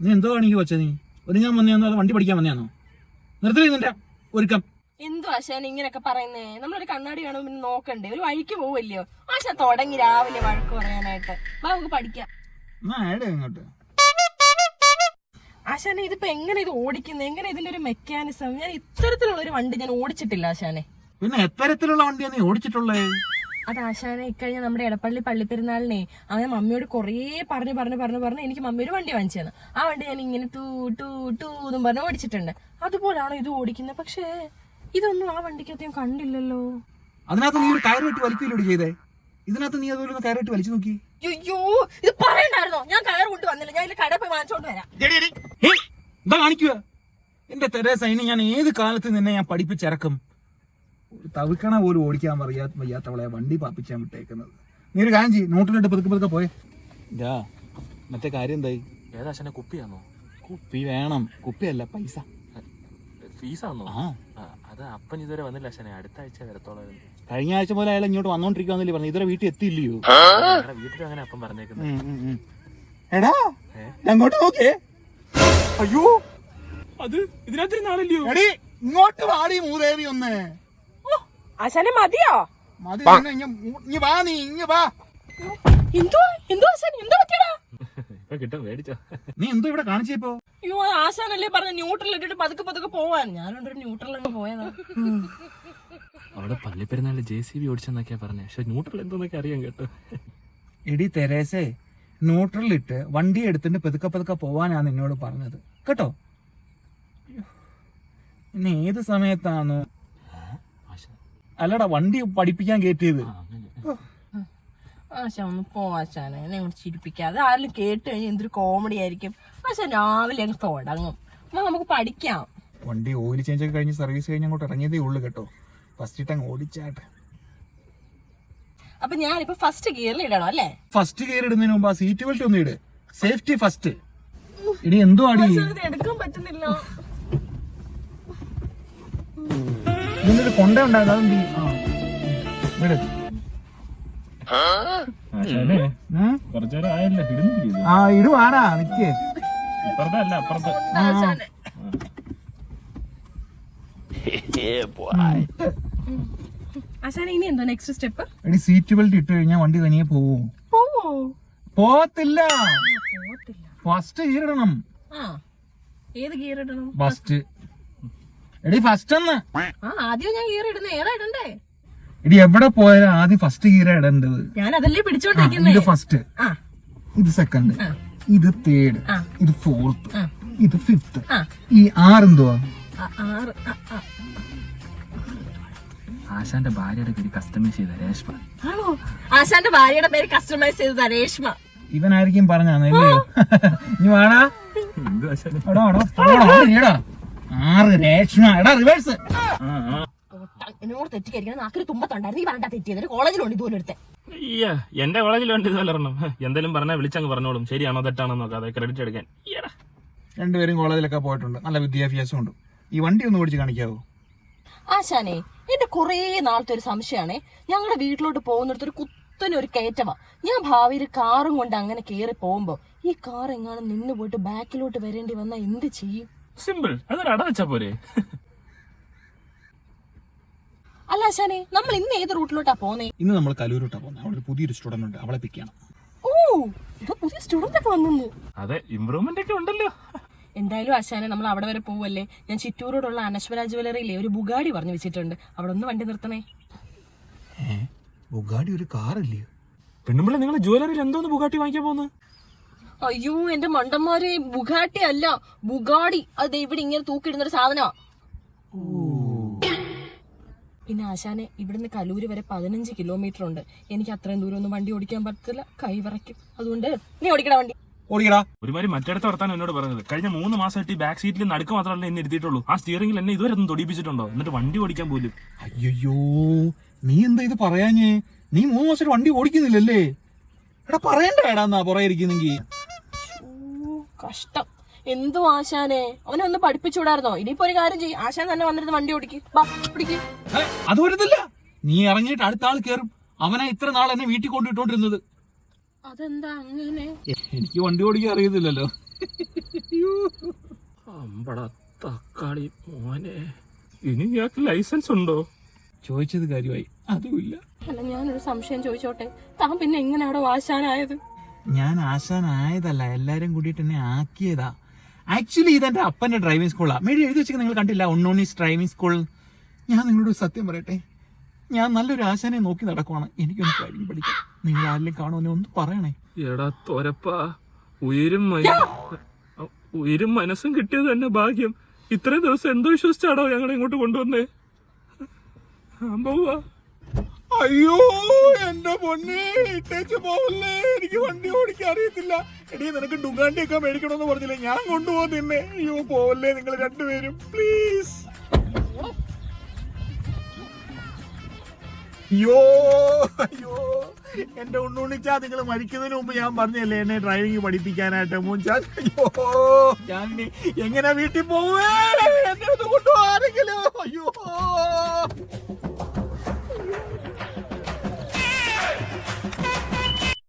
നീ എന്തോ ആണെങ്കിൽ വെച്ചത് നീ? ഒരുങ്ങാൻ ഞാൻ അതോ വണ്ടി പഠിക്കാൻ വന്നയാന്നോ? നിർത്തി നിന്റെ ഒരുക്കം. എന്തോ ആശാൻ ഇങ്ങനെയൊക്കെ പറയുന്നേ? നമ്മളൊരു കണ്ണാടി കാണുമ്പോ പിന്നെ നോക്കണ്ടേ? ഒരു വഴിക്ക് പോവല്ലോ? ആശാ തുടങ്ങി രാവിലെ വഴക്ക് പറയാനായിട്ട്. വാ നമുക്ക് പഠിക്കാം. ഇങ്ങോട്ട്. ആശാനെ ഇതിപ്പോ എങ്ങനെ ഇത് ഓടിക്കുന്നത് എങ്ങനെ ഇതിന്റെ ഒരു മെക്കാനിസം ഞാൻ ഇത്തരത്തിലുള്ള ഒരു വണ്ടി ഞാൻ ഓടിച്ചിട്ടില്ല ആശാനെ. പിന്നെ എത്തരത്തിലുള്ള വണ്ടിയാണ് നീ ഓടിച്ചിട്ടുള്ളേ? അത് ആശാനെ ഇക്കഴിഞ്ഞ നമ്മുടെ എടപ്പള്ളി പള്ളിപ്പെരുന്നാളിനെ അങ്ങനെ മമ്മിയോട് കുറേ പറഞ്ഞ് പറഞ്ഞ് പറഞ്ഞ് പറഞ്ഞ് എനിക്ക് മമ്മി ഒരു വണ്ടി വാങ്ങിച്ചു തന്നു ആ വണ്ടി ഞാൻ ഇങ്ങനെ ടൂ ടൂ ടൂ എന്നും പറഞ്ഞ് ഓടിച്ചിട്ടുണ്ട്. അതുപോലാണോ ഇത് ഓടിക്കുന്നത്? പക്ഷേ ഇതൊന്നും ആ വണ്ടിക്കകത്ത് ഞാൻ കണ്ടില്ലല്ലോ. അതിനകത്ത് നീ ഒരു ടയർ ഇട്ട് വലിക്കില്ലോടി ചെയ്തേ? ഇതിനകത്ത് നീ അതുപോലെ ഇട്ട് വലിച്ചു നോക്കി. അയ്യോ ഇത് പറയണ്ടായിരുന്നോ? ഞാൻ കയർ കൊണ്ട് വന്നില്ല. ഞാൻ ഇതിൽ കട പോയി വാങ്ങിച്ചോണ്ട് വരാം. എന്താ കാണിക്കുക എന്റെ തെരേസ ഇനി ഞാൻ ഏത് കാലത്ത് നിന്നെ ഞാൻ പഠിപ്പിച്ചിറക്കും? തവിക്കണ പോലും ഓടിക്കാൻ പറയാ വയ്യാത്തവളെ വണ്ടി പാപ്പിച്ചാൻ വിട്ടേക്കുന്നത്. നീ ഒരു കാര്യം ചെയ്യും നോട്ടിലിട്ട് പതുക്കെ പതുക്കെ പോയെ. ഇതാ മറ്റേ കാര്യം എന്തായി? ഏതാശാനെ കുപ്പിയാണോ കുപ്പി വേണം. കുപ്പിയല്ല പൈസ. ഫീസാണോ ആ. അത് അപ്പൻ ഇതുവരെ വന്നില്ല അച്ഛനെ അടുത്ത ആഴ്ച വരത്തോളം കഴിഞ്ഞ ആഴ്ച പോലെ അയാൾ ഇങ്ങോട്ട് വന്നോണ്ടിരിക്കുവാന്നല്ലേ പറഞ്ഞു ഇതുവരെ വീട്ടിൽ എത്തിയില്ലയോ? വീട്ടിൽ വീട്ടിലും അങ്ങനെ അപ്പം പറഞ്ഞേക്കുന്നത്. എടാ അങ്ങോട്ട് നോക്കേ അയ്യോ. അത് ഇതിനകത്തൊരു നാളല്ലയോ എടി ഇങ്ങോട്ട് വാടി മൂദേവി ഒന്ന്. ആശാനെ മതിയോ? മതി ഇങ്ങ് വാ നീ ഇങ്ങ് വാ. എന്തോ എന്തോ ആശാൻ എന്തോ പറ്റിയടാ? മേടിച്ചോ. നീ എന്തോ ഇവിടെ കാണിച്ചപ്പോ അയ്യോ ആശാനല്ലേ പറഞ്ഞ ന്യൂട്രൽ ഇട്ടിട്ട് പതുക്കെ പതുക്കെ പോവാൻ ഞാനുണ്ട് ന്യൂട്രൽ അങ്ങ് പോയതാ. അവിടെ പള്ളിപ്പെരുന്നാളിൽ ജെ സി ബി ഓടിച്ചെന്നൊക്കെയാ പറഞ്ഞേ. പക്ഷെ ന്യൂട്രൽ എന്തോന്നൊക്കെ അറിയാൻ കേട്ടോ. എടി തെരേസേ ന്യൂട്രലിട്ട് വണ്ടി എടുത്തിട്ട് പതുക്കെ പതുക്കെ പോവാനാ നിന്നോട് പറഞ്ഞത്. കേട്ടോ? ഇനി ഏത് സമയത്താണ് അല്ലടാ വണ്ടി പഠിപ്പിക്കാൻ കയറ്റിയത് ആ, ആശാ ഒന്ന് പോ ആശാനെ. എന്നെ അങ്ങോട്ട് ചിരിപ്പിക്കാതെ ആരും കേട്ട് കഴിഞ്ഞാൽ എന്തൊരു കോമഡി ആയിരിക്കും. പക്ഷെ രാവിലെ അങ്ങ് തുടങ്ങും. നമുക്ക് പഠിക്കാം. വണ്ടി ഓയിൽ ചേഞ്ച് ഒക്കെ കഴിഞ്ഞ് സർവീസ് കഴിഞ്ഞ് അങ്ങോട്ട് ഇറങ്ങിയതേ ഉള്ളു കേട്ടോ. ഫസ്റ്റ് ഇട്ട് അങ്ങ് ഓടിച്ചാട്ട്. അപ്പൊ ഞാനിപ്പോ ഫസ്റ്റ് ഗിയറിൽ ഇടണം അല്ലേ? ഫസ്റ്റ് ഗിയർ ഇടുന്നതിന് മുമ്പ് ആ സീറ്റ് ബെൽറ്റ് ഒന്ന് ഇട്. സേഫ്റ്റി ഫസ്റ്റ് ഇടി എന്തോ അടി എടുക്കാൻ പറ്റുന്നില്ല. ഇതിനൊരു കൊണ്ട ഉണ്ടായിരുന്നു അതെന്ത്? ആ. വിട്. ഉം? കുറച്ചേരം ആയല്ലോ ഇടുന്നില്ല ആ ഇടുവാടാ നിക്ക്. അപ്പുറത്തെ ഇനി എന്തോ നെക്സ്റ്റ് സ്റ്റെപ്പ് എടി സീറ്റ് ബെൽറ്റ് ഇട്ട് കഴിഞ്ഞാൽ വണ്ടി തനിയെ പോവും? പോവോ? പോത്തില്ല പോകത്തില്ല ഫസ്റ്റ് ഗിയർ ഇടണം. ആ. ഏത് ഗിയർ ഇടണം? ഫസ്റ്റ് എടി ഫസ്റ്റ് ഒന്ന് ആ ആദ്യം ഞാൻ ഗിയർ ഇടുന്ന. ഏതാ ഇടണ്ടേ? എടി എവിടെ പോയാലും ആദ്യം ഫസ്റ്റ് ഗിയർ ഇടേണ്ടത്. ഞാൻ അതല്ലേ പിടിച്ചോണ്ടിരിക്കുന്നേ. ഇത് ഫസ്റ്റ് ആ. ഇത് സെക്കൻഡ് ആ. ഇത് തേർഡ് ആ. ഇത് ഫോർത്ത് ആ. ഇത് ഫിഫ്ത്ത് ആ. ഈ ആറെന്തുവാ ആ, ആറ് ആ, ആ. ആശാന്റെ ഭാര്യയുടെ പേര് കസ്റ്റമൈസ് ചെയ്ത രേഷ്മ. ആണോ? ആശാന്റെ ഭാര്യയുടെ പേര് കസ്റ്റമൈസ് ചെയ്ത രേഷ്മ. ഇവനായിരിക്കും പറഞ്ഞാന്നല്ലോ ഇനി വേണാ എന്ത് ആശാനെ? എടാ എടാ എടാ, ആറ് എടാ ആറ് രേഷ്മ എടാ റിവേഴ്സ് എന്നോട് തുമ്പത്തുണ്ടായിരുന്നു. പറഞ്ഞാ തെറ്റിയത്. കോളേജിലുണ്ട് ഇതുപോലെ എടുത്തേ അയ്യ എന്റെ കോളേജിൽ വേണ്ടി ഇതുപോലെ ഒരെണ്ണം എന്തെങ്കിലും പറഞ്ഞാൽ വിളിച്ചങ്ങ് പറഞ്ഞോളും. ശരിയാണോ തെറ്റാണോ നോക്കാതെ ക്രെഡിറ്റ് എടുക്കാൻ. രണ്ടുപേരും കോളേജിലൊക്കെ പോയിട്ടുണ്ട്. നല്ല വിദ്യാഭ്യാസം ഉണ്ട്. ഈ വണ്ടി ഒന്ന് ഓടിച്ച് കാണിക്കാവോ? ആശാനെ എന്റെ കൊറേ നാളത്തെ ഒരു സംശയമാണേ. ഞങ്ങളുടെ വീട്ടിലോട്ട് പോകുന്നിടത്ത് ഒരു കുത്തനെ ഒരു കയറ്റമാ. ഞാൻ ഭാവിയിൽ കാറും കൊണ്ട് അങ്ങനെ കയറി പോകുമ്പോ ഈ കാർ എങ്ങാനും നിന്ന് പോയിട്ട് ബാക്കിലോട്ട് വരേണ്ടി വന്നാൽ എന്ത് ചെയ്യും? സിമ്പിൾ. അതൊരു അട വെച്ചാ പോരെ. അല്ല ആശാനെ നമ്മൾ ഇന്ന് ഏത് റൂട്ടിലോട്ടാ പോന്നേ? ഇന്ന് നമ്മൾ കലൂരോട്ടാ പോകുന്നത് അവിടെ ഒരു പുതിയൊരു സ്റ്റുഡന്റ് ഉണ്ട്. അവളെ പിക്ക് ചെയ്യണം. ഓ ഇത് പുതിയ സ്റ്റുഡന്റ് ഒക്കെ വന്നു അതെ ഇംപ്രൂവ്മെന്റ് ഒക്കെ ഉണ്ടല്ലോ. എന്തായാലും ആശാനെ നമ്മൾ അവിടെ വരെ പോവല്ലേ? ഞാൻ ചിറ്റൂരോടുള്ള അനശ്വര ജുവലറിയിലെ ഒരു ബുഗാടി പറഞ്ഞു വെച്ചിട്ടുണ്ട്. അവിടെ ഒന്ന് വണ്ടി നിർത്തണേ. ബുഗാടി ഒരു കാറല്ലേ? പെണ്ണുമ്പിള്ള നിങ്ങൾ ജുവലറിയിൽ എന്തോന്ന് ബുഗാട്ടി വാങ്ങിക്കാൻ പോകുന്നത് അയ്യോ എന്റെ മണ്ടന്മാരെ ബുഗാട്ടി അല്ല ബുഗാടി. അത് ഇവിടെ ഇങ്ങനെ തൂക്കിയിടുന്ന ഒരു സാധനമാ പിന്നെ ആശാനെ ഇവിടുന്ന് കലൂര് വരെ പതിനഞ്ച് കിലോമീറ്റർ ഉണ്ട്. എനിക്ക് അത്രയും ദൂരം ഒന്നും വണ്ടി ഓടിക്കാൻ പറ്റത്തില്ല. കൈ വിറയ്ക്കും. അതുകൊണ്ട് നീ ഓടിക്കടാ വണ്ടി. ഓടിക്കടാ. ഒരുമാതിരി മറ്റിടത്ത് വർത്താനം എന്നോട് പറഞ്ഞത് കഴിഞ്ഞ മൂന്ന് മാസമായിട്ട് ഈ ബാക്ക് സീറ്റിൽ നടുക്ക് മാത്രമല്ല എന്നെ ഇരുത്തിയിട്ടുള്ളൂ. ആ സ്റ്റിയറിംഗിൽ എന്നെ ഇതുവരെ ഒന്നും തൊടിപ്പിച്ചിട്ടുണ്ടോ എന്നിട്ട് വണ്ടി ഓടിക്കാൻ പോലും. അയ്യോ നീ എന്താ ഇത് പറയാഞ്ഞേ? നീ മൂന്ന് മാസം വണ്ടി ഓടിക്കുന്നില്ലല്ലേ? എടാ പറയണ്ട വേടാന്നാ പുറകെ ഇരിക്കുന്നെങ്കി. ഓ, കഷ്ടം. എന്തു ആശാനെ? അവനെ ഒന്ന് പഠിപ്പിച്ചുവിടായിരുന്നോ? ഇനിയിപ്പോ ഒരു കാര്യം ചെയ്യും. ആശാൻ തന്നെ വന്നിരുന്ന് വണ്ടി ഓടിക്കും. അത് വരുന്നില്ല. നീ ഇറങ്ങിയിട്ട് അടുത്ത ആൾ കേറും. അവനെ ഇത്ര നാൾ എന്നെ വീട്ടിൽ കൊണ്ടിട്ടോണ്ടിരുന്നത് അതെന്താ അങ്ങനെ? എനിക്ക് വണ്ടി ഓടിക്കാൻ അറിയത്തില്ലല്ലോ. അയ്യോ. അമ്പട തക്കാളി മോനെ. ഇനി ഇയാൾക്ക് ലൈസൻസ് ഉണ്ടോ? ചോദിച്ചത് കാര്യമായി. അതുമില്ല. അല്ല ഞാനൊരു സംശയം ചോദിച്ചോട്ടെ? താൻ പിന്നെ എങ്ങനെ അവിടെ വാശാനായത് ഞാൻ ആശാനായതല്ല എല്ലാരും കൂടിയിട്ട് എന്നെ ആക്കിയതാ. ആക്ച്വലി ഇതെന്റെ അപ്പന്റെ ഡ്രൈവിംഗ് സ്കൂളാ മേടി എഴുതി വെച്ചാൽ നിങ്ങൾ കണ്ടില്ല ഉണ്ണോണീസ് ഡ്രൈവിംഗ് സ്കൂൾ ഞാൻ നിങ്ങളോട് സത്യം പറയട്ടെ? ഞാൻ നല്ലൊരു ആശാനെ നോക്കി നടക്കുവാണ്. എനിക്കൊന്ന് ഡ്രൈവിംഗ് പഠിക്കാം. നിങ്ങൾ ആരെങ്കിലും കാണുമെന്നെ ഒന്ന് പറയണേ. എടാ തോരപ്പാ. ഉയരും ഉയരും മനസ്സും കിട്ടിയത് തന്നെ ഭാഗ്യം. ഇത്രയും ദിവസം എന്തോ വിശ്വസിച്ചാടോ ഞങ്ങളെ ഇങ്ങോട്ട് കൊണ്ടുവന്നേ? പോവാ. അയ്യോ എന്റെ പൊന്നെ ഇട്ടേച്ച് പോവല്ലേ? എനിക്ക് വണ്ടി ഓടിക്കാൻ അറിയത്തില്ല. എടീ നിനക്ക് ഡുഗാണ്ടി ഒക്കെ മേടിക്കണമെന്ന് പറഞ്ഞില്ലേ? ഞാൻ കൊണ്ടുപോകും നിന്നെ. അയ്യോ പോവല്ലേ നിങ്ങൾ രണ്ടുപേരും? പ്ലീസ് അയ്യോ അയ്യോ. എന്റെ ഉണ്ണുണ്ണിച്ചാ നിങ്ങൾ മരിക്കുന്നതിന് മുമ്പ് ഞാൻ പറഞ്ഞല്ലേ എന്നെ ഡ്രൈവിംഗ് പഠിപ്പിക്കാനായിട്ട്? മൂഞ്ചാൻ അയ്യോ. ഞാൻ എങ്ങനെ വീട്ടിൽ പോവേ? എന്നെ ഒന്ന് അയ്യോ.